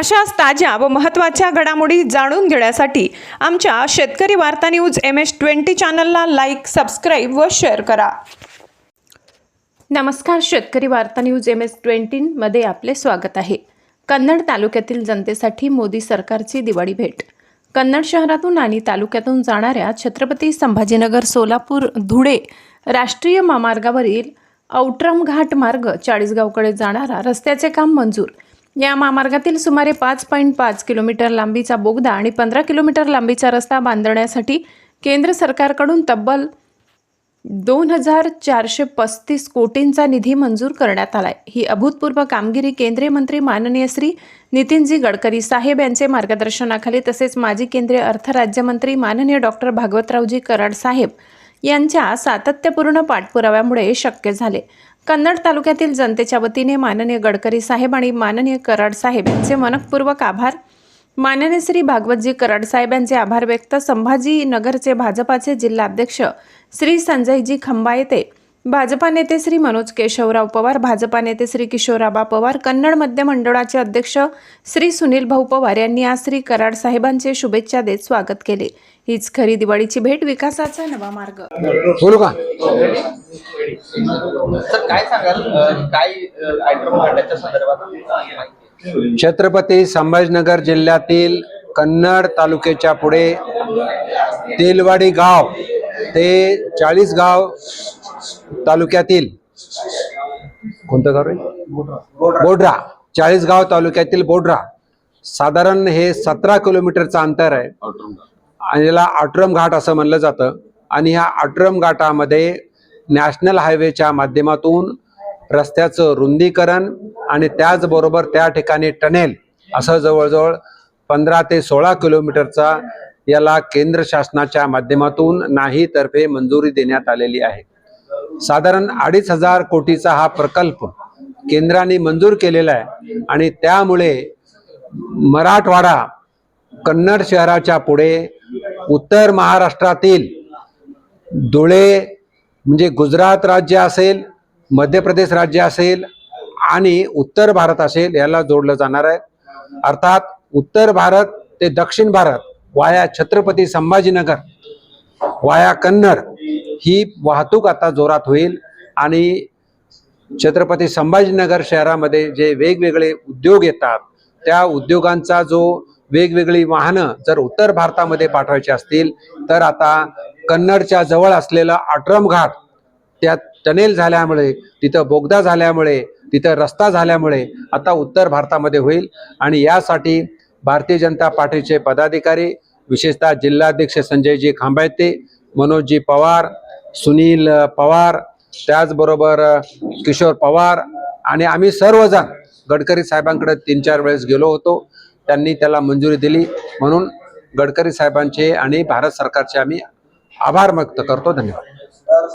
अशाच ताज्या व महत्त्वाच्या घडामोडी जाणून घेण्यासाठी आमच्या शेतकरी वार्ता न्यूज एम एस ट्वेंटी चॅनलला लाईक सबस्क्राईब व शेअर करा. नमस्कार शेतकरी वार्ता न्यूज एम एस ट्वेंटीमध्ये आपले स्वागत आहे. कन्नड तालुक्यातील जनतेसाठी मोदी सरकारची दिवाळी भेट. कन्नड शहरातून आणि तालुक्यातून जाणाऱ्या छत्रपती संभाजीनगर सोलापूर धुळे राष्ट्रीय महामार्गावरील औट्रम घाट मार्ग चाळीसगावकडे जाणारा रस्त्याचे काम मंजूर. या महामार्गातील सुमारे पाच पॉईंट पाच किलोमीटर लांबीचा बोगदा आणि पंधरा किलोमीटर लांबीचा रस्ता बांधण्यासाठी केंद्र सरकारकडून तब्बल दोन हजार चारशे पस्तीस कोटींचा निधी मंजूर करण्यात आलाय. ही अभूतपूर्व कामगिरी केंद्रीय मंत्री माननीय श्री नितीनजी गडकरी साहेब यांचे मार्गदर्शनाखाली तसेच माजी केंद्रीय अर्थ राज्यमंत्री माननीय डॉक्टर भागवतरावजी कराड साहेब यांच्या सातत्यपूर्ण पाठपुराव्यामुळे शक्य झाले. कन्नड तालुक्यातील जनतेच्या वतीने माननीय गडकरी साहेब आणि माननीय कराड साहेब यांचे मनपूर्वक आभार. माननीय श्री भागवतजी कराड साहेब यांचे आभार व्यक्त. संभाजीनगरचे भाजपाचे जिल्हाध्यक्ष श्री संजयजी खंबायते भाजपा नेते श्री मनोज केशवराव पवार भाजपा नेते श्री किशोराबा पवार कन्नड मध्य मंडळाचे अध्यक्ष श्री सुनील भाऊ पवार यांनी आज श्री कराड साहेबांचे शुभेच्छा देत स्वागत केले. हीच खरी दिवाळीची भेट विकासाचा नवा मार्ग. बोलू का? सर काय सांगाल? अ, काय आयटम काढण्याच्या संदर्भात माहिती? छत्रपती संभाजीनगर जिल्ह्यातील कन्नड तालुक्याच्या पुढे तेलवाडी गाव ते चाळीस गाव तालुक्यातील कोणतं गाव रे? बोड्रा. चाळीस गाव तालुक्यातील बोड्रा. साधारण हे सतरा किलोमीटरचं अंतर आहे. आणि याला आट्रम घाट असं म्हणलं जातं. आणि ह्या आट्रम घाटामध्ये नॅशनल हायवेच्या माध्यमातून रस्त्याचं रुंदीकरण आणि त्याचबरोबर त्या ठिकाणी टनेल असं जवळजवळ पंधरा ते सोळा किलोमीटरचा याला केंद्र शासनाच्या माध्यमातून नाहीतर्फे मंजुरी देण्यात आलेली आहे. साधारण अडीच हजार कोटीचा हा प्रकल्प केंद्राने मंजूर केलेला आहे आणि त्यामुळे मराठवाडा कन्नड शहराच्या पुढे उत्तर महाराष्ट्रातील धुळे म्हणजे गुजरात राज्य असेल मध्य प्रदेश राज्य असेल आणि उत्तर भारत असेल याला जोडलं जाणार आहे. अर्थात उत्तर भारत ते दक्षिण भारत वाया छत्रपती संभाजीनगर वाया कन्नड ही वाहतूक आता जोरात होईल आणि छत्रपती संभाजीनगर शहरामध्ये जे वेगवेगळे उद्योग येतात त्या उद्योगांचा जो वेगवेगळी वाहनं जर उत्तर भारतामध्ये पाठवायची असतील तर आता कन्नडच्या जवळ असलेला आट्रम घाट त्यात टनेल झाल्यामुळे तिथं बोगदा झाल्यामुळे तिथं रस्ता झाल्यामुळे आता उत्तर भारतामध्ये होईल. आणि यासाठी भारतीय जनता पार्टीचे पदाधिकारी विशेषतः जिल्हाध्यक्ष संजयजी खांबायते मनोजजी पवार सुनील पवार त्याचबरोबर किशोर पवार आणि आम्ही सर्वजण गडकरी साहेबांकडे तीन चार वेळेस गेलो होतो. त्यांनी त्याला मंजुरी दिली. म्हणून गडकरी साहेबांचे आणि भारत सरकारचे आम्ही आभार व्यक्त करतो. धन्यवाद.